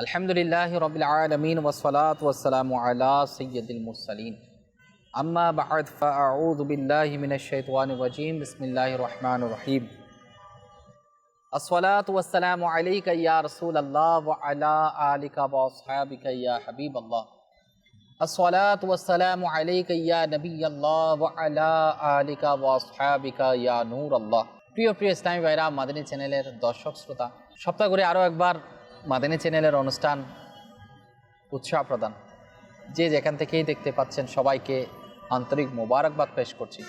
الحمد لله رب العالمين والصلاة والسلام على سيد المرسلين أما بعد فأعوذ بالله من الشيطان الرجيم بسم الله الرحمن الرحيم الصلاة والسلام عليك يا رسول الله وعلى آلك وأصحابك يا حبيب الله الصلاة والسلام عليك يا نبي الله وعلى آلك وأصحابك يا نور الله প্রিয় প্রিয় ইসলামী ভাইরা মাদানী চ্যানেলের দর্শক শ্রোতা সপ্তাহ করে আরও একবার মাদানী চ্যানেলের অনুষ্ঠান উৎসাহ প্রদান। যে যেখান থেকেই দেখতে পাচ্ছেন সবাইকে আন্তরিক মোবারকবাদ পেশ করছি।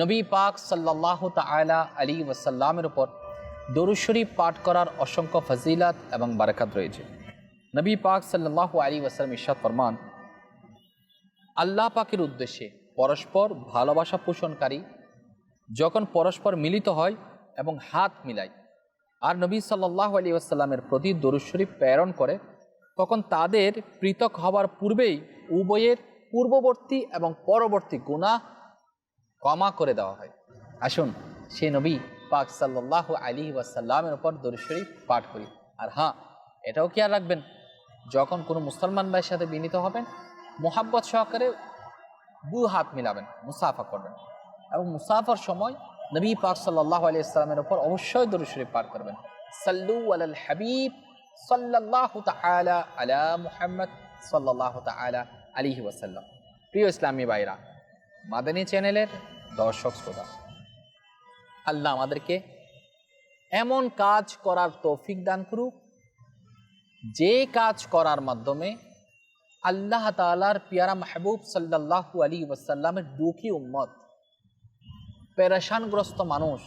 নবী পাক সাল্লাহ তালা আলী ওয়াসাল্লামের উপর দরুদ শরীফ পাঠ করার অসংখ্য ফজিলাত এবং বারাকাত রয়েছে। নবী পাক সাল্লাহ আলী ওয়াসালাম ইশাদ ফরমান, আল্লাহ পাকের উদ্দেশ্যে পরস্পর ভালোবাসা পোষণকারী যখন পরস্পর মিলিত হয় এবং হাত মিলায় আর নবী সাল্লাহ আলী আসাল্লামের প্রতি দরুদ শরীফ প্রেরণ করে, তখন তাদের পৃথক হওয়ার পূর্বেই উভয়ের পূর্ববর্তী এবং পরবর্তী গুণা ক্ষমা করে দেওয়া হয়। আসুন, সেই নবী পাক সাল্লাহ আলী ওয়াসাল্লামের উপর দরুদ শরীফ পাঠ করি। আর হ্যাঁ এটাও খেয়াল রাখবেন, যখন কোনো মুসলমান ভাইয়ের সাথে বিনীত হবেন, মোহাব্বত সহকারে দু হাত মিলাবেন, মুসাফা করবেন। এবং মুসাফার সময় নবী পাক সাল্লাহ আলি ইসলামের উপর অবশ্যই দরুদ শরীফ পাঠ করবেন। সাল্লু আলাল হাবিব সাল্লাহ তালা আলা মুহাম্মদ সাল্লাহ তালা আলিহি ওয়াসাল্লাম। প্রিয় ইসলামী ভাইরা, মাদানী চ্যানেলের দর্শক শ্রোতা, আল্লাহ আমাদেরকে এমন কাজ করার তৌফিক দান করুক, যে কাজ করার মাধ্যমে আল্লাহ তালার পিয়ারা মাহবুব সাল্লাহু আলী ওয়াসাল্লামের দুঃখী উম্মত পেরেশানগ্রস্ত মানুষ,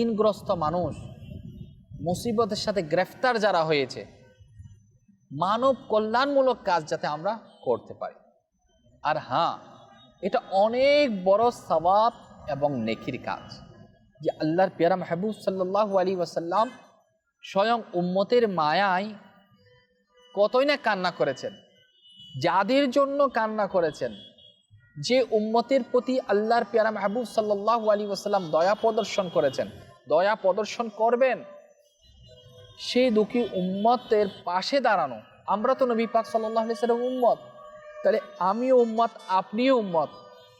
ঋণগ্রস্ত মানুষ, মুসিবতের সাথে গ্রেফতার যারা হয়েছে, মানব কল্যাণমূলক কাজ যাতে আমরা করতে পারি। আর হ্যাঁ এটা অনেক বড় সবাব এবং নেকির কাজ যে আল্লাহর পিয়ারা মাহবুব সাল্লাহ আলী ওয়াসাল্লাম স্বয়ং উম্মতের মায়ায় কতই না কান্না করেছেন, যাদের জন্য কান্না করেছেন যে উম্মতের প্রতি আল্লাহর পেয়ারা মাহবুব সাল্লাহ আলী ওসাল্লাম দয়া প্রদর্শন করেছেন, দয়া প্রদর্শন করবেন সেই দুঃখী উম্মতের পাশে দাঁড়ানো। আমরা তো নবী পাক সাল্লাহ সাল্লাম উম্মত। তাহলে আমিও উম্মত, আপনিও উম্মত।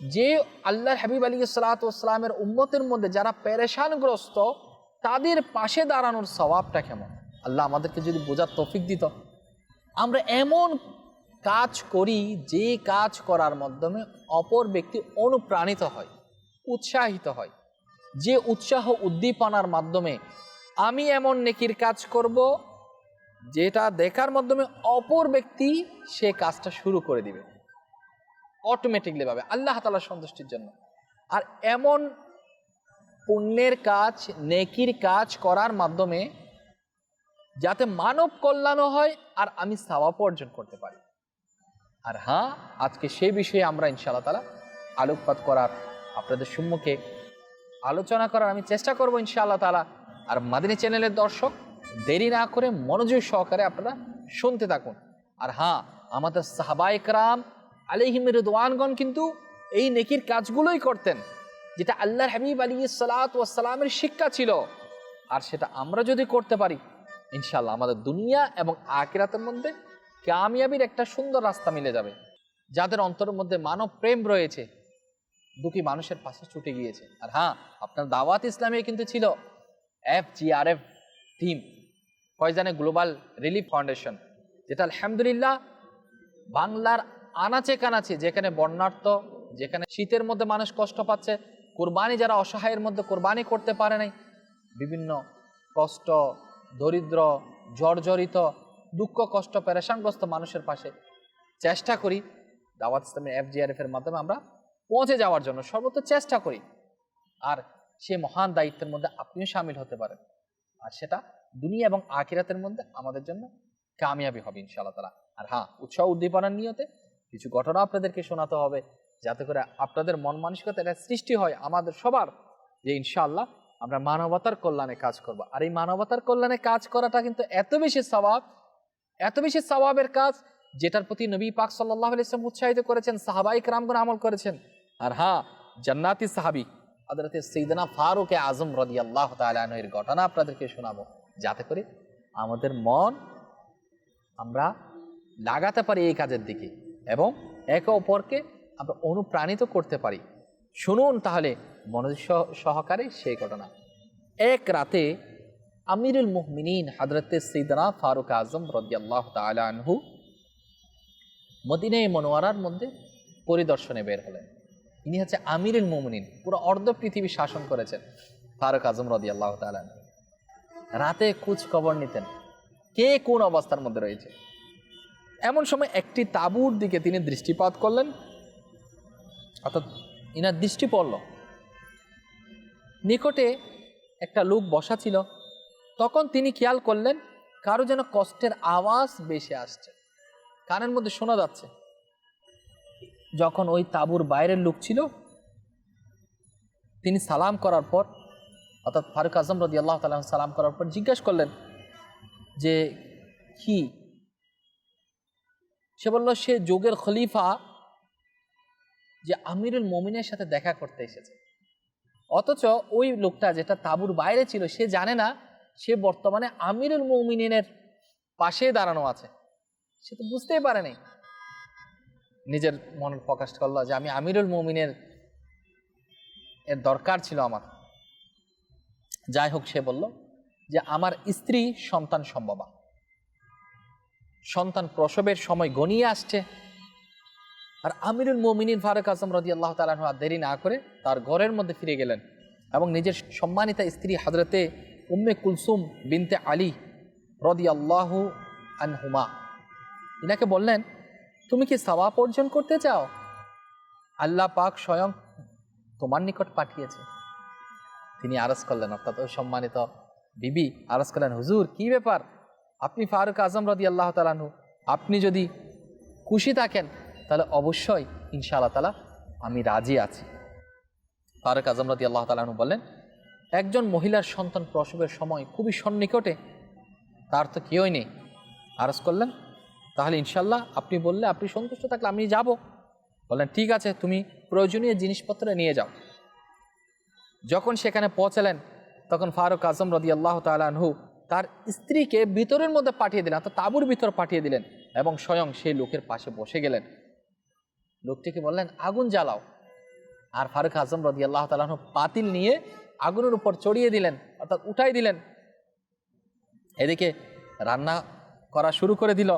যে আল্লাহ হাবিব আলী সালাতামের উম্মতের মধ্যে যারা পেরেশানগ্রস্ত, তাদের পাশে দাঁড়ানোর স্বভাবটা কেমন? আল্লাহ আমাদেরকে যদি বোঝার তফিক দিত। আমরা এমন কাজ করি, যে কাজ করার মাধ্যমে অপর ব্যক্তি অনুপ্রাণিত হয়, উৎসাহিত হয়। যে উৎসাহ উদ্দীপনার মাধ্যমে আমি এমন নেকির কাজ করব, যেটা দেখার মাধ্যমে অপর ব্যক্তি সে কাজটা শুরু করে দিবে। অটোমেটিকলি ভাবে, আল্লাহ তালার সন্তুষ্টির জন্য। আর এমন পুণ্যের কাজ, নেকির কাজ করার মাধ্যমে যাতে মানব কল্যাণও হয় আর আমি সাওয়াপ অর্জন করতে পারি। আর হ্যাঁ আজকে সেই বিষয়ে আমরা ইনশাআল্লাহ তালা আলোকপাত করার আপনাদের সম্মুখে আলোচনা করার আমি চেষ্টা করব ইনশাআল্লাহ তালা আর মাদিনী চ্যানেলের দর্শক, দেরি না করে মনোযোগ সহকারে আপনারা শুনতে থাকুন। আর হ্যাঁ আমাদের সাহাবাইকরাম আলিহিমের দোয়ানগণ কিন্তু এই নেকির কাজগুলোই করতেন, যেটা আল্লাহ হাবিব আলী সালাত ও সালামের শিক্ষা ছিল। আর সেটা আমরা যদি করতে পারি ইনশাল্লাহ আমাদের দুনিয়া এবং আকিরাতের মধ্যে কামিয়াবির একটা সুন্দর রাস্তা মিলে যাবে, যাদের অন্তরের মধ্যে মানব প্রেম রয়েছে। দুঃখী মানুষের পাশে ছুটে গিয়েছে। আর হ্যাঁ আপনার দাওয়াত ইসলামে কিন্তু ছিল। F G R F team ফয়জানে global relief foundation, যেটা আলহামদুলিল্লাহ বাংলার আনাচে কানাচে, যেখানে বর্ণার্থ যেখানে শীতের মধ্যে মানুষ কষ্ট পাচ্ছে, কোরবানি যারা অসহায়ের মধ্যে কোরবানি করতে পারে নাই, বিভিন্ন কষ্ট, দরিদ্র, জর্জরিত দুঃখ, কষ্ট, পেরেশানগ্রস্ত মানুষের পাশে চেষ্টা করি দাওয়াত ইসলামের এফজিআরএফ এর মাধ্যমে আমরা পৌঁছে যাওয়ার জন্য। সর্বত্র চেষ্টা করি। আর সে মহান দায়িত্বের মধ্যে আপনিও সামিল হতে পারেন। আর সেটা দুনিয়া এবং আখিরাতের মধ্যে আমাদের জন্য কামিয়াবি হবে ইনশাআল্লাহ তালা আর হ্যাঁ উৎসাহ উদ্দীপনার নিয়তে কিছু ঘটনা আপনাদেরকে শোনাতে হবে যাতে করে আপনাদের মন মানসিকতা এটা সৃষ্টি হয় আমাদের সবার, যে ইনশাআল্লাহ আমরা মানবতার কল্যাণে কাজ করব। আর এই মানবতার কল্যাণে কাজ করাটা কিন্তু এত বেশি স্বভাব এত বেশি সবাবের কাজ যেটার প্রতি নবী পাক সাল্লাহ ইসলাম উৎসাহিত করেছেন সাহাবাই রামগুন আমল করেছেন। আর হ্যাঁ জান্নাতি সাহাবি হজরতে সৈদনা ফারুক আজম রদি আল্লাহ তালের ঘটনা আপনাদেরকে শোনাবো। যাতে করে আমাদের মন আমরা লাগাতে পারি এই কাজের দিকে এবং একে অপরকে আমরা অনুপ্রাণিত করতে পারি। শুনুন তাহলে সহ- সহকারে সেই ঘটনা। এক রাতে আমিরুল মুহমিনিন হাজরতে সৈদনা ফারুক আজম রদিয়াল্লাহ তালা আনহু মদিনে মনোয়ারার মধ্যে পরিদর্শনে বের হলেন। ইনি হচ্ছে আমিরুল মুমিনিন, পুরো অর্ধ পৃথিবী শাসন করেছেন ফারুক আজম রদি আল্লাহ তালান রাতে খোঁজ খবর নিতেন, কে কোন অবস্থার মধ্যে রয়েছে। এমন সময় একটি তাঁবুর দিকে তিনি দৃষ্টিপাত করলেন, অর্থাৎ ইনার দৃষ্টি পড়ল। নিকটে একটা লোক বসা ছিল তখন তিনি খেয়াল করলেন কারও যেন কষ্টের আওয়াজ বেশি আসছে। কানের মধ্যে শোনা যাচ্ছে। যখন ওই তাবুর বাইরের লোক ছিল, তিনি সালাম করার পর, অর্থাৎ ফারুক আজম রদি আল্লাহ তালাম সালাম করার পর জিজ্ঞেস করলেন যে, কি? সে বলল, সে যোগের খলিফা যে আমিরুল মমিনের সাথে দেখা করতে এসেছে। অথচ ওই লোকটা যেটা তাবুর বাইরে ছিল, সে জানে না সে বর্তমানে আমিরুল মমিনের পাশে দাঁড়ানো আছে। সে তো বুঝতেই পারেনি নিজের মন প্রকাশ করল যে আমি আমিরুল মমিনের এর দরকার ছিল আমার। যাই হোক, সে বলল যে আমার স্ত্রী সন্তান সম্ভবা। সন্তান প্রসবের সময় গনিয়ে আসছে। আর আমিরুল মমিনিন ফারুক আজম রদি আল্লাহ তালাহ দেরি না করে তার ঘরের মধ্যে ফিরে গেলেন এবং নিজের সম্মানিতা স্ত্রী হজরতে উম্মে কুলসুম বিনতে আলী রদি আল্লাহ আনহুমা। ইনাকে বললেন, তুমি কি সাওয়াব অর্জন করতে চাও? আল্লাহ পাক স্বয়ং তোমার নিকট পাঠিয়েছে। তিনি আরজ করলেন, অর্থাৎ সম্মানিত বিবি আরজ করলেন, হুজুর, কি ব্যাপার? আপনি ফারুক আজম রদি আল্লাহ তালানহু আপনি যদি খুশি থাকেন, তাহলে অবশ্যই ইনশাআল্লাহ তালা আমি রাজি আছি। ফারুক আজম রদি আল্লাহ তালানহু বললেন একজন মহিলার সন্তান প্রসবের সময় খুবই সন্নিকটে, তার তো কেউই নেই। আরজ করলেন, তাহলে ইনশাল্লাহ আপনি বললে আপনি সন্তুষ্ট থাকলে আমি যাব। বললেন, ঠিক আছে, তুমি প্রয়োজনীয় জিনিসপত্র নিয়ে যাও। যখন সেখানে পৌঁছালেন, তখন ফারুক আজম রদি আল্লাহ তালহু তার স্ত্রীকে ভিতরের মধ্যে পাঠিয়ে দিলেন, অর্থাৎ তাঁবুর ভিতর পাঠিয়ে দিলেন এবং স্বয়ং সেই লোকের পাশে বসে গেলেন। লোকটিকে বললেন, আগুন জ্বালাও। আর ফারুক আজম রদি আল্লাহ তালহু পাতিল নিয়ে আগুনের উপর চড়িয়ে দিলেন, অর্থাৎ উঠাই দিলেন। এদিকে রান্না করা শুরু করে দিল।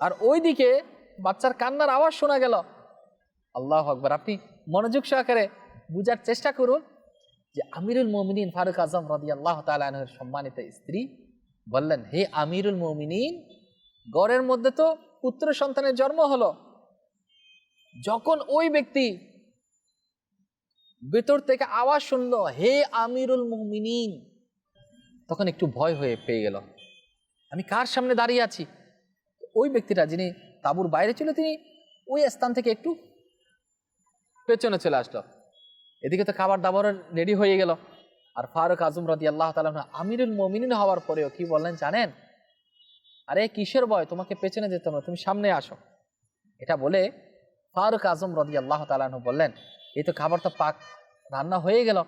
আর ওইদিকে বাচ্চার কান্নার আওয়াজ শোনা গেল। আল্লাহ আকবর, আপনি মনোযোগ সহকারে বুঝার চেষ্টা করুন যে আমিরুল মমিনিন ফারুক আজম রদি আল্লাহ তালের সম্মানিত স্ত্রী বললেন, হে আমিরুল মমিনিন, গড়ের মধ্যে তো পুত্র সন্তানের জন্ম হলো। যখন ওই ব্যক্তি ভেতর থেকে আওয়াজ শুনলো, হে আমিরুল মমিনিন! তখন একটু ভয় হয়ে পেয়ে গেল। আমি কার সামনে দাঁড়িয়ে আছি? ওই ব্যক্তিটা যিনি তাঁবুর বাইরে ছিল, তিনি ওই স্থান থেকে একটু পেছনে চলে আসলো। এদিকে তো খাবার দাবার রেডি হয়ে গেল। আর ফারুক আজম রদি আল্লাহ তালাম আমিরুল মমিনিন হওয়ার পরেও কি বললেন জানেন? আরে, কিসের ভয়? তোমাকে পেছনে যেতে হবে, তুমি সামনে আসো। এটা বলে ফারুক আজম রদি আল্লাহ তালাহ বললেন এই তো খাবার তো পাক, রান্না হয়ে গেল।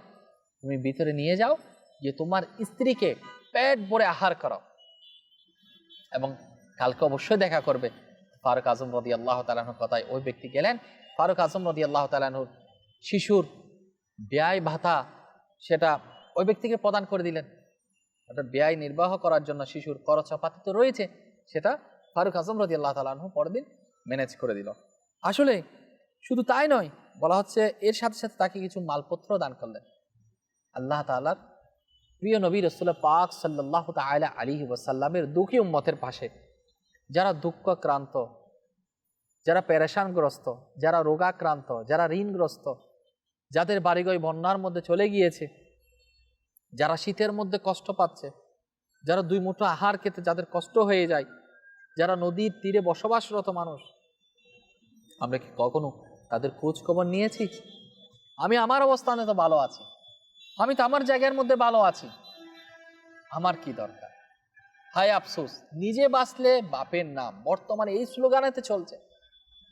তুমি ভিতরে নিয়ে যাও, যে তোমার স্ত্রীকে পেট ভরে আহার করো এবং কালকে অবশ্যই দেখা করবে। ফারুক আজম রদি আল্লাহ তালাহুর কথায় ওই ব্যক্তি গেলেন। ফারুক আজম রদি আল্লাহ তালাহুর শিশুর ব্যয় ভাতা সেটা ওই ব্যক্তিকে প্রদান করে দিলেন। অর্থাৎ ব্যয় নির্বাহ করার জন্য শিশুর খরচাপাতি তো রয়েছে, সেটা ফারুক আজম রদি আল্লাহ তালাহু পরদিন ম্যানেজ করে দিল। আসলে শুধু তাই নয় বলা হচ্ছে, এর সাথে সাথে তাকে কিছু মালপত্র দান করলেন। আল্লাহ তালার প্রিয় নবী রসুল্লাহ পাক সাল্লাহ তালা আলী ওসাল্লামের দুঃখী উম্মতের পাশে, যারা দুঃখক্রান্ত, যারা প্যারেশানগ্রস্ত যারা রোগাক্রান্ত, যারা ঋণগ্রস্ত, যাদের বাড়িগয় বন্যার মধ্যে চলে গিয়েছে, যারা শীতের মধ্যে কষ্ট পাচ্ছে, যারা দুই মুঠো আহার খেতে যাদের কষ্ট হয়ে যায়, যারা নদীর তীরে বসবাসরত মানুষ, আমরা কি কখনো তাদের খোঁজ খবর নিয়েছি। আমি আমার অবস্থানে তো ভালো আছি। আমি তো আমার জায়গার মধ্যে ভালো আছি। আমার কি দরকার? হায় আফসোস, নিজে বাঁচলে বাপের নাম। বর্তমানে এই স্লোগানেতে চলছে।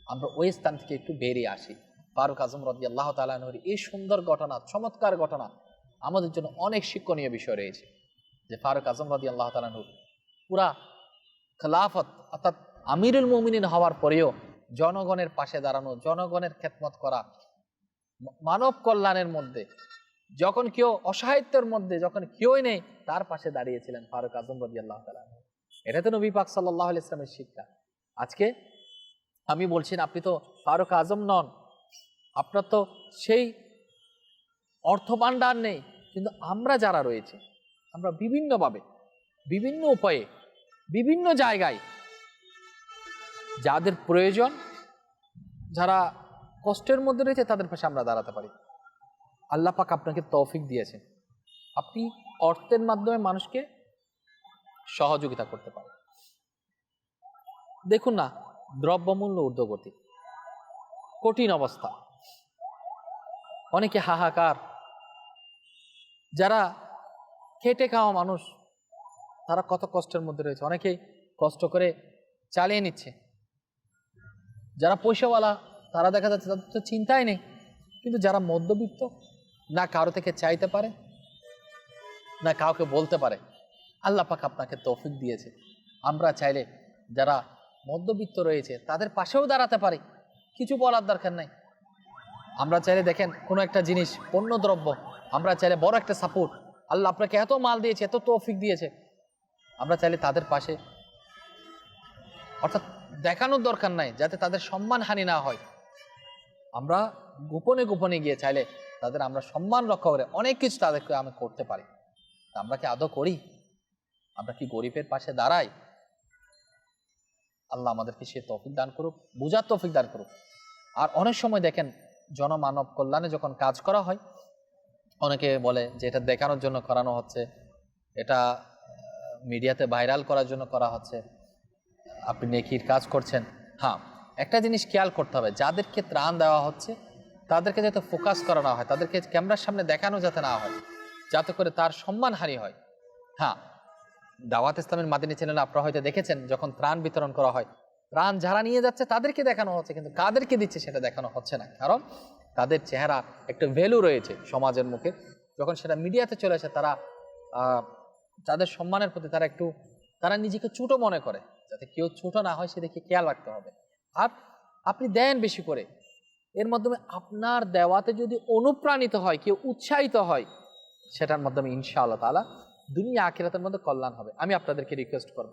আমরা ওই স্থান থেকে একটু বেরিয়ে আসি। ফারুক আজম রদি আল্লাহ তালানহর এই সুন্দর ঘটনা, চমৎকার ঘটনা আমাদের জন্য অনেক শিক্ষণীয় বিষয় রয়েছে। যে ফারুক আজম রদি আল্লাহ তালানহুর পুরা খেলাফত অর্থাৎ আমিরুল মুমিনিন হওয়ার পরেও জনগণের পাশে দাঁড়ানো, জনগণের খেদমত করা, মানব কল্যাণের মধ্যে, যখন কেউ অসাহিত্যের মধ্যে, যখন কেউই নেই, তার পাশে দাঁড়িয়েছিলেন ফারুক আজম রদি আল্লাহ তালা এটা তো নবী পাক সাল্লাহ ইসলামের শিক্ষা। আজকে আমি বলছি আপনি তো ফারুক আজম নন, আপনার তো সেই অর্থ ভাণ্ডার নেই, কিন্তু আমরা যারা রয়েছে, আমরা বিভিন্নভাবে, বিভিন্ন উপায়ে, বিভিন্ন জায়গায় যাদের প্রয়োজন, যারা কষ্টের মধ্যে রয়েছে, তাদের পাশে আমরা দাঁড়াতে পারি। আল্লাহ পাক আপনাকে তৌফিক দিয়েছেন। আপনি অর্থের মাধ্যমে মানুষকে সহযোগিতা করতে পারেন। দেখুন না, দ্রব্যমূল্য ঊর্ধ্বগতি। কঠিন অবস্থা। অনেকে হাহাকার। যারা খেটে খাওয়া মানুষ, তারা কত কষ্টের মধ্যে রয়েছে। অনেকেই কষ্ট করে চালিয়ে নিচ্ছে। যারা পয়সাওয়ালা, তারা দেখা যাচ্ছে তাদের তো চিন্তাই নেই। কিন্তু যারা মধ্যবিত্ত, না কারও থেকে চাইতে পারে, না কাউকে বলতে পারে, আল্লাহ পাক আপনাকে তৌফিক দিয়েছে। আমরা চাইলে যারা মধ্যবিত্ত রয়েছে, তাদের পাশেও দাঁড়াতে পারি। কিছু বলার দরকার নাই। আমরা চাইলে দেখেন, কোনো একটা জিনিস পণ্য দ্রব্য আমরা চাইলে বড় একটা সাপোর্ট, আল্লাহ আপনাকে এত মাল দিয়েছে, এত তৌফিক দিয়েছে। আমরা চাইলে তাদের পাশে, অর্থাৎ দেখানোর দরকার নাই, যাতে তাদের সম্মান হানি না হয়। আমরা গোপনে গোপনে গিয়ে চাইলে তাদের আমরা সম্মান রক্ষা করে অনেক কিছু তাদেরকে আমি করতে পারি। আমরা কি আদৌ করি? আমরা কি গরিবের পাশে দাঁড়াই? আল্লাহ আমাদেরকে সে তৌফিক দান করুক, বুঝার তৌফিক দান করুক। আর অনেক সময় দেখেন, জনমানব কল্যাণে যখন কাজ করা হয়, অনেকে বলে যে এটা দেখানোর জন্য করানো হচ্ছে, এটা মিডিয়াতে ভাইরাল করার জন্য করা হচ্ছে। আপনি নেকির কাজ করছেন। হ্যাঁ একটা জিনিস খেয়াল করতে হবে, যাদেরকে ত্রাণ দেওয়া হচ্ছে, তাদেরকে যাতে ফোকাস করানো হয়, তাদেরকে ক্যামেরার সামনে দেখানো যাতে না হয়, যাতে করে তার সম্মানহানি হয়। হ্যাঁ দাওয়াত ইসলামের মাদিনী চ্যানেলে আপনারা হয়তো দেখেছেন, যখন ত্রাণ বিতরণ করা হয়, ত্রাণ যারা নিয়ে যাচ্ছে তাদেরকে দেখানো হচ্ছে, কিন্তু কাদেরকে দিচ্ছে সেটা দেখানো হচ্ছে না, কারণ তাদের চেহারা একটা ভ্যালু রয়েছে সমাজের মুখে। যখন সেটা মিডিয়াতে চলে আসে, তারা তাদের সম্মানের প্রতি তারা একটু, তারা নিজেকে ছোট মনে করে। যাতে কেউ ছোট না হয় সেদিকে খেয়াল রাখতে হবে। আর আপনি দেন বেশি করে। এর মাধ্যমে আপনার দেওয়াতে যদি অনুপ্রাণিত হয়, কেউ উৎসাহিত হয়, সেটার মাধ্যমে ইনশাআল্লাহ তালা দুনিয়া আখিরাতের মধ্যে কল্যাণ হবে। আমি আপনাদেরকে রিকোয়েস্ট করব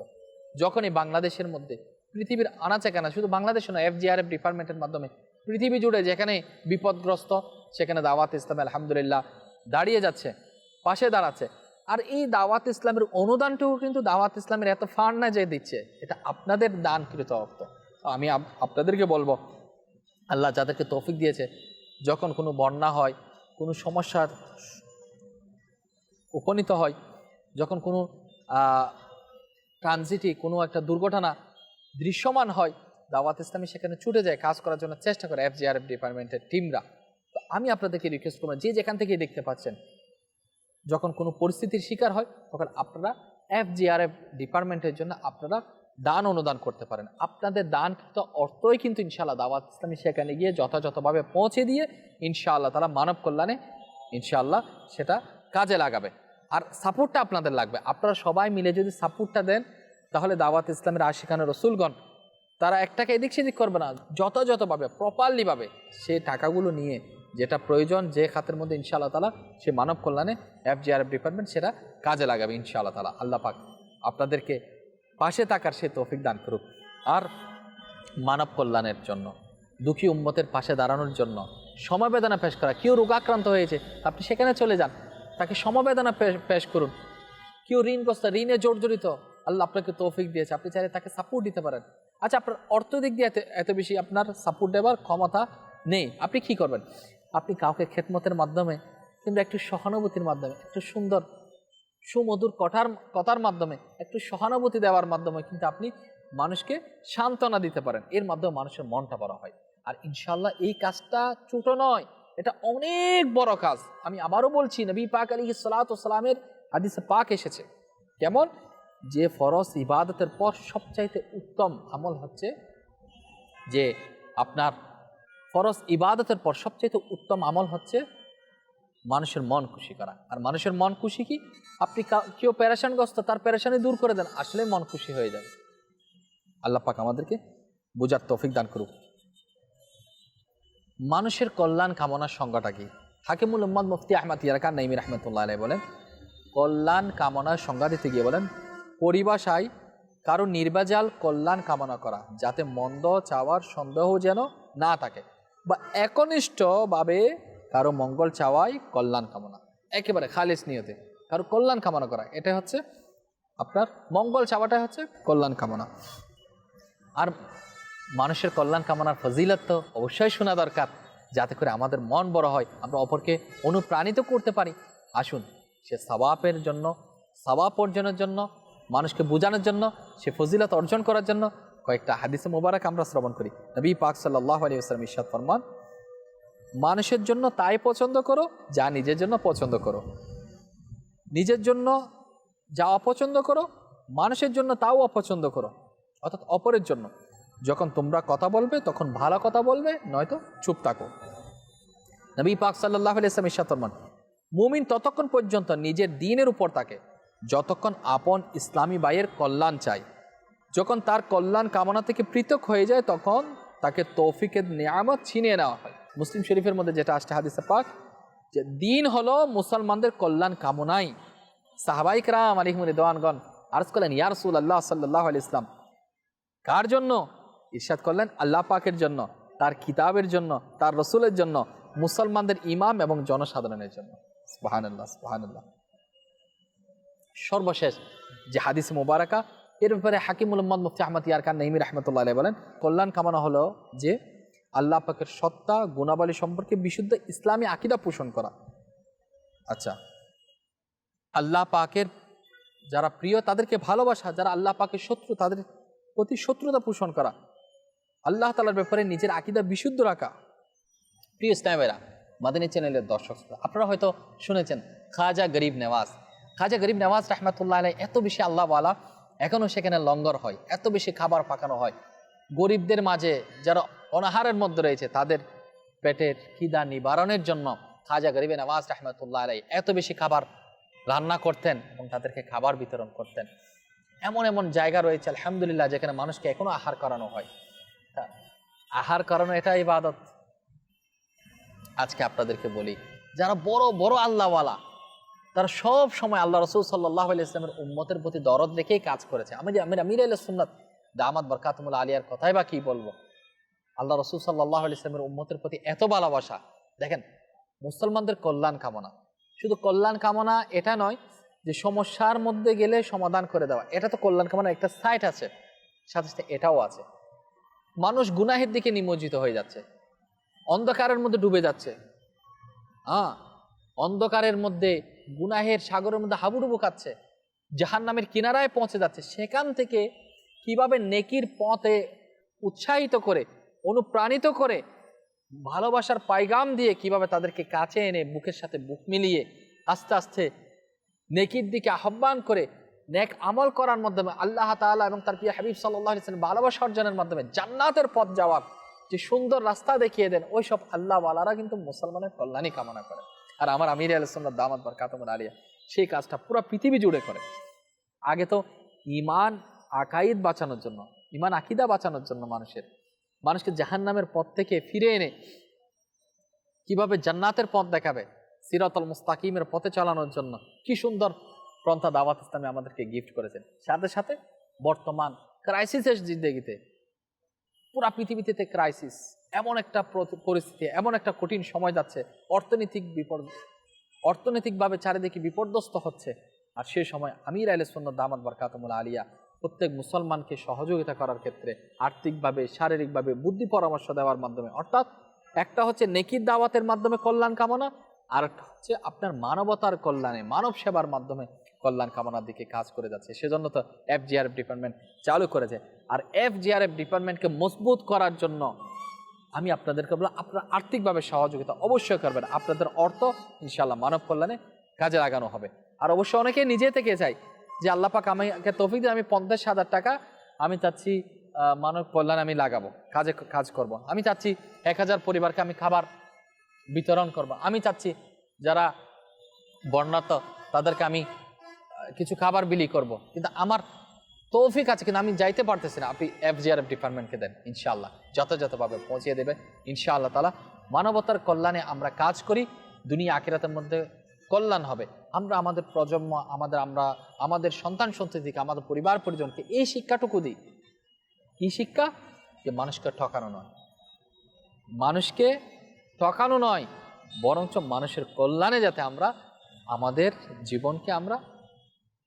যখনই বাংলাদেশের মধ্যে পৃথিবীর আনাচে কানা, শুধু বাংলাদেশে নয় এফজিআরএফ ডিপার্টমেন্টের মাধ্যমে পৃথিবী জুড়ে যেখানে বিপদগ্রস্ত, সেখানে দাওয়াত ইসলাম আলহামদুলিল্লাহ দাঁড়িয়ে যাচ্ছে, পাশে দাঁড়াচ্ছে। আর এই দাওয়াত ইসলামের অনুদানটুকু কিন্তু দাওয়াত ইসলামের এত ফান্ড না যে দিচ্ছে, এটা আপনাদের দানকৃত অর্থ। আমি আপ- আপনাদেরকে বলব, আল্লাহ যাদেরকে তৌফিক দিয়েছে, যখন কোনো বন্যা হয়, কোনো সমস্যার উপনীত হয়, যখন কোনো ট্রানজিটে কোনো একটা দুর্ঘটনা দৃশ্যমান হয়, দাওয়াত ইসলামী সেখানে ছুটে যায়, কাজ করার জন্য চেষ্টা করে এফজিআরএফ ডিপার্টমেন্টের টিমরা তো আমি আপনাদেরকে রিকোয়েস্ট করব, যে যেখান থেকে দেখতে পাচ্ছেন যখন কোনো পরিস্থিতির শিকার হয়, তখন আপনারা এফজিআরএফ ডিপার্টমেন্টের জন্য আপনারা দান অনুদান করতে পারেন। আপনাদের দান কিন্তু অর্থই কিন্তু ইনশাআল্লাহ দাওয়াত ইসলামী সেখানে গিয়ে যথাযথভাবে পৌঁছে দিয়ে ইনশাআল্লাহ তারা মানব কল্যাণে ইনশাআল্লাহ সেটা কাজে লাগাবে। আর সাপোর্টটা আপনাদের লাগবে। আপনারা সবাই মিলে যদি সাপোর্টটা দেন, তাহলে দাওয়াত ইসলামের আশিখানের রসুলগণ, তারা একটাকে এদিক সেদিক করবে না। যথাযথভাবে প্রপারলিভাবে সে টাকাগুলো নিয়ে যেটা প্রয়োজন, যে খাতের মধ্যে ইনশাআল্লাহ তালা সে মানব কল্যাণে এফজিআরএফ ডিপার্টমেন্ট সেটা কাজে লাগাবে ইনশাআল্লাহ তালা আল্লাহ পাক আপনাদেরকে পাশে থাকার সে তৌফিক দান করুক। আর মানব কল্যাণের জন্য, দুঃখী উম্মতের পাশে দাঁড়ানোর জন্য সমবেদনা পেশ করা। কেউ রোগাক্রান্ত হয়েছে, আপনি সেখানে চলে যান, তাকে সমবেদনা পেশ- করুন। কেউ ঋণগ্রস্ত, ঋণে জর্জরিত, আল্লাহ আপনাকে তৌফিক দিয়েছে, আপনি চাইলে তাকে সাপোর্ট দিতে পারেন। আচ্ছা আপনার অর্থ দিক দিয়ে এত এত বেশি আপনার সাপোর্ট দেওয়ার ক্ষমতা নেই, আপনি কি করবেন? আপনি কাউকে খেদমতের মাধ্যমে কিংবা একটু সহানুভূতির মাধ্যমে, একটু সুন্দর, সুমধুর কথার কথার মাধ্যমে, একটু সহানুভূতি দেওয়ার মাধ্যমে কিন্তু আপনি মানুষকে সান্ত্বনা দিতে পারেন। এর মাধ্যমে মানুষের মনটা বড় হয়। আর ইনশাল্লাহ এই কাজটা ছোট নয়, এটা অনেক বড় কাজ। আমি আবারও বলছি, নবী পাক আলী সালাতামের হাদিসে পাক এসেছে। কেমন? যে ফরজ ইবাদতের পর সবচাইতে উত্তম আমল হচ্ছে যে আপনার ফরজ ইবাদতের পর সবচেয়ে উত্তম আমল হচ্ছে মানুষের মন খুশি করা। আর মানুষের মন খুশি কি? আপনি কেউ প্যারেশানগ্রস্ত তার প্যারেশানি দূর করে দেন আসলে মন খুশি হয়ে যাবে। আল্লাহ পাক আমাদেরকে বোঝার তৌফিক দান করুক। মানুষের কল্যাণ কামনার সংজ্ঞাটা কি? হাকিমুল উম্মদ মুফতি আহমদ ইয়ারকান নাইমি রহমতুল্লাহ আলাই বলেন, কল্যাণ কামনার সংজ্ঞা দিতে গিয়ে বলেন, পরিভাষায় কারও নির্বাজাল কল্যাণ কামনা করা, যাতে মন্দ চাওয়ার সন্দেহ যেন না থাকে। বা একনিষ্ঠভাবে কারও মঙ্গল চাওয়াই কল্যাণ কামনা। একেবারে খালিস নিয়তে। কারও কল্যাণ কামনা করা এটা হচ্ছে আপনার মঙ্গল চাওয়াটাই হচ্ছে কল্যাণ কামনা। আর মানুষের কল্যাণ কামনার ফজিলত তো অবশ্যই শোনা দরকার, যাতে করে আমাদের মন বড় হয়, আমরা অপরকে অনুপ্রাণিত করতে পারি। আসুন, সে সবাপের জন্য সবাব অর্জনের জন্য, মানুষকে বোঝানোর জন্য, সে ফজিলত অর্জন করার জন্য কয়েকটা হাদিসে মোবারক আমরা শ্রবণ করি। নবী পাক সাল্লাহ আলী আসলাম ইসাদ ফরমান, মানুষের জন্য তাই পছন্দ করো, যা নিজের জন্য পছন্দ করো। নিজের জন্য যা অপছন্দ করো, মানুষের জন্য তাও অপছন্দ করো। অর্থাৎ অপরের জন্য। যখন তোমরা কথা বলবে, তখন ভালো কথা বলবে, নয়তো চুপ থাকো। নবী পাক সাল্লাহ ইসলাম ইসাতরমান মুমিন ততক্ষণ পর্যন্ত নিজের দিনের উপর থাকে যতক্ষণ আপন ইসলামী বাইয়ের কল্যাণ চাই যখন তার কল্যাণ কামনা থেকে পৃথক হয়ে যায়, তখন তাকে তৌফিকের নিয়ামত ছিনিয়ে নেওয়া হয়। মুসলিম শরীফের মধ্যে যেটা আসছে, হাদিসে পাক, যে দিন হলো মুসলমানদের কল্যাণ কামনাই। সাহাবাইক রাম আলিহমুল দেওয়ানগণ আরজ করলেন ইয়ারসুল আল্লাহ সাল্লাহ আলি ইসলাম কার জন্য? ইরশাদ করলেন আল্লাহ পাকের জন্য, তার কিতাবের জন্য, তার রসুলের জন্য, মুসলমানদের ইমাম এবং জনসাধারণের জন্য। আল্লাহ আল্লাহ সর্বশেষ যে হাদিস মুবারাকা এর ব্যাপারে হাকিমুল মোহাম্মদ মুফতি আহমদ ইয়ারকান নঈমি রহমতুল্লাহ বলেন, কল্যাণ কামনা হলো যে আল্লাহ পাকের সত্তা, গুণাবলী সম্পর্কে বিশুদ্ধ ইসলামী আকিদা পোষণ করা। আচ্ছা আল্লাহ পাকের যারা প্রিয় তাদেরকে ভালোবাসা, যারা আল্লাহ পাকের শত্রু তাদের প্রতি শত্রুতা পোষণ করা। আল্লাহ তালার ব্যাপারে নিজের আকিদা বিশুদ্ধ রাখা। প্রিয় ইসলামেরা মাদিনী চ্যানেলের দর্শক আপনারা হয়তো শুনেছেন, খাজা গরিব নেওয়াজ। খাজা গরিব নেওয়াজ রহমতুল্লাহ এত বেশি আল্লাহওয়ালা। এখনও সেখানে লঙ্গর হয়, এত বেশি খাবার পাকানো হয়। গরিবদের মাঝে যারা অনাহারের মধ্যে রয়েছে, তাদের পেটের খিদা নিবারণের জন্য খাজা গরিবে নওয়াজ রহমতুল্লাহ আলাই এত বেশি খাবার রান্না করতেন এবং তাদেরকে খাবার বিতরণ করতেন। এমন এমন জায়গা রয়েছে, আলহামদুলিল্লাহ, যেখানে মানুষকে এখনও আহার করানো হয়। আহার করানো এটা ইবাদত। আজকে আপনাদেরকে বলি, যারা বড় বড় আল্লাহওয়ালা তারা সব সময় আল্লাহ রসুল সাল্লাহ ইসলামের উম্মতের প্রতি দরদ রেখেই কাজ করেছে। আমি আমি আমির আল সুন্নাত দামাদ বরকাতমুল আলিয়ার কথাই বা কি বলব? আল্লাহ রসুল সাল্লাহ ইসলামের উম্মতের প্রতি এত ভালোবাসা। দেখেন, মুসলমানদের কল্যাণ কামনা। শুধু কল্যাণ কামনা এটা নয় যে সমস্যার মধ্যে গেলে সমাধান করে দেওয়া। এটা তো কল্যাণ কামনা একটা সাইট আছে, সাথে সাথে এটাও আছে। মানুষ গুনাহের দিকে নিমজ্জিত হয়ে যাচ্ছে। অন্ধকারের মধ্যে ডুবে যাচ্ছে। হ্যাঁ অন্ধকারের মধ্যে গুনাহের সাগরের মধ্যে হাবুডুবু খাচ্ছে জাহান নামের কিনারায় পৌঁছে যাচ্ছে, সেখান থেকে কীভাবে নেকির পথে উৎসাহিত করে, অনুপ্রাণিত করে, ভালোবাসার পাইগাম দিয়ে কীভাবে তাদেরকে কাছে এনে বুকের সাথে বুক মিলিয়ে আস্তে আস্তে নেকির দিকে আহ্বান করে, নেক আমল করার মাধ্যমে আল্লাহ তাআলা এবং তার প্রিয় হাবিব সাল্লাহ ভালোবাসা অর্জনের মাধ্যমে জান্নাতের পথ যাওয়ার যে সুন্দর রাস্তা দেখিয়ে দেন ওই সব আল্লাহওয়ালারা কিন্তু মুসলমানের কল্যাণই কামনা করে আর আমার আমির আলসাল্লাহ দামাত বার কাতমুল আলিয়া, সেই কাজটা পুরো পৃথিবী জুড়ে করে। আগে তো ইমান আকাইদ বাঁচানোর জন্য ইমান আকিদা বাঁচানোর জন্য মানুষের। মানুষকে জাহান নামের পথ থেকে ফিরে এনে কীভাবে জান্নাতের পথ দেখাবে, সিরাতল মুস্তাকিমের পথে চালানোর জন্য কি সুন্দর পন্থা দাওয়াত ইসলামে আমাদেরকে গিফট করেছেন। সাথে সাথে বর্তমান ক্রাইসিসের জিন্দগিতে পুরা পৃথিবীতে ক্রাইসিস এমন একটা পরিস্থিতি, এমন একটা কঠিন সময় যাচ্ছে, অর্থনৈতিক বিপদ, অর্থনৈতিকভাবে চারিদিকে বিপর্যস্ত হচ্ছে। আর সে সময় আমির আল সন্ন্য দামাত বরকাতমুল আলিয়া, প্রত্যেক মুসলমানকে সহযোগিতা করার ক্ষেত্রে আর্থিকভাবে, শারীরিকভাবে বুদ্ধি পরামর্শ দেওয়ার মাধ্যমে, অর্থাৎ একটা হচ্ছে নেকির দাওয়াতের মাধ্যমে কল্যাণ কামনা, আর একটা হচ্ছে আপনার মানবতার কল্যাণে, মানব সেবার মাধ্যমে কল্যাণ কামনার দিকে কাজ করে যাচ্ছে সেজন্য তো এফ জিআরএফ ডিপার্টমেন্ট চালু করেছে আর এফ জিআরএফ ডিপার্টমেন্টকে মজবুত করার জন্য আমি আপনাদেরকে বললাম আপনারা আর্থিকভাবে সহযোগিতা অবশ্যই করবেন আপনাদের অর্থ ইনশাল্লাহ মানব কল্যাণে কাজে লাগানো হবে আর অবশ্য অনেকে নিজে থেকে চাই যে আল্লাহ পাক আমাকে তৌফিক দিয়ে আমি পঞ্চাশ হাজার টাকা আমি চাচ্ছি মানব কল্যাণে আমি লাগাবো, কাজে কাজ করব। আমি চাচ্ছি এক হাজার পরিবারকে আমি খাবার বিতরণ করব। আমি চাচ্ছি যারা বর্ণাত তাদেরকে আমি কিছু খাবার বিলি করব। কিন্তু আমার তৌফিক আছে কিন্তু আমি যাইতে পারতেছি না। আপনি এফজিআরএফ ডিপার্টমেন্টকে দেন, ইনশাআল্লাহ। যথাযথভাবে পৌঁছিয়ে দেবে ইনশাআল্লাহ তালা মানবতার কল্যাণে আমরা কাজ করি, দুনিয়া আকিরাতের মধ্যে কল্যাণ হবে। আমরা আমাদের প্রজন্ম, আমাদের আমরা, আমাদের সন্তান সন্ততিকে, আমাদের পরিবার পরিজনকে এই শিক্ষাটুকু দিই। কি শিক্ষা? যে মানুষকে ঠকানো নয়। মানুষকে ঠকানো নয়, বরঞ্চ মানুষের কল্যাণে যাতে আমরা, আমাদের জীবনকে আমরা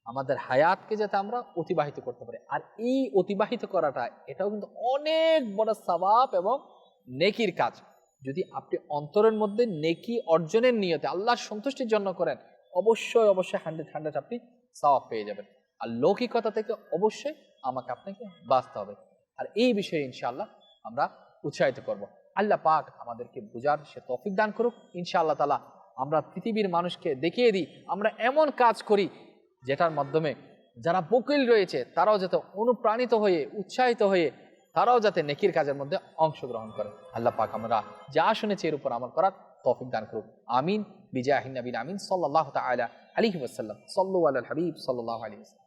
আমাদের হায়াতকে যাতে আমরা অতিবাহিত করতে পারি। আর এই অতিবাহিত করাটা, এটাও কিন্তু অনেক বড় সবাব এবং নেকির কাজ। যদি আপনি অন্তরের মধ্যে নেকি অর্জনের নিয়তে আল্লাহর সন্তুষ্টির জন্য করেন, অবশ্যই অবশ্যই হান্ড্রেড হান্ড্রেড আপনি সওয়াব পেয়ে যাবেন। আর লৌকিকতা থেকে অবশ্যই আমাকে আপনাকে বাঁচতে হবে। আর এই বিষয়ে ইনশাআল্লাহ আমরা উৎসাহিত করব। আল্লাহ পাক আমাদেরকে বুঝার সে তফিক দান করুক। ইনশাআল্লাহ তালা আমরা পৃথিবীর মানুষকে দেখিয়ে দিই, আমরা এমন কাজ করি যেটার মাধ্যমে যারা বকিল রয়েছে, তারাও যাতে অনুপ্রাণিত হয়ে, উৎসাহিত হয়ে, তারাও যাতে নেকির কাজের মধ্যে অংশগ্রহণ করে। আল্লাহ পাক আমরা যা শুনেছি এর উপর আমার করার তফিক দান করুক। আমিন। বিজয় নবীন আমিন। সাল্লাহ তালা আলী ওসাল্লাম সাল্লু আল হাবিব সাল্লাহ আলী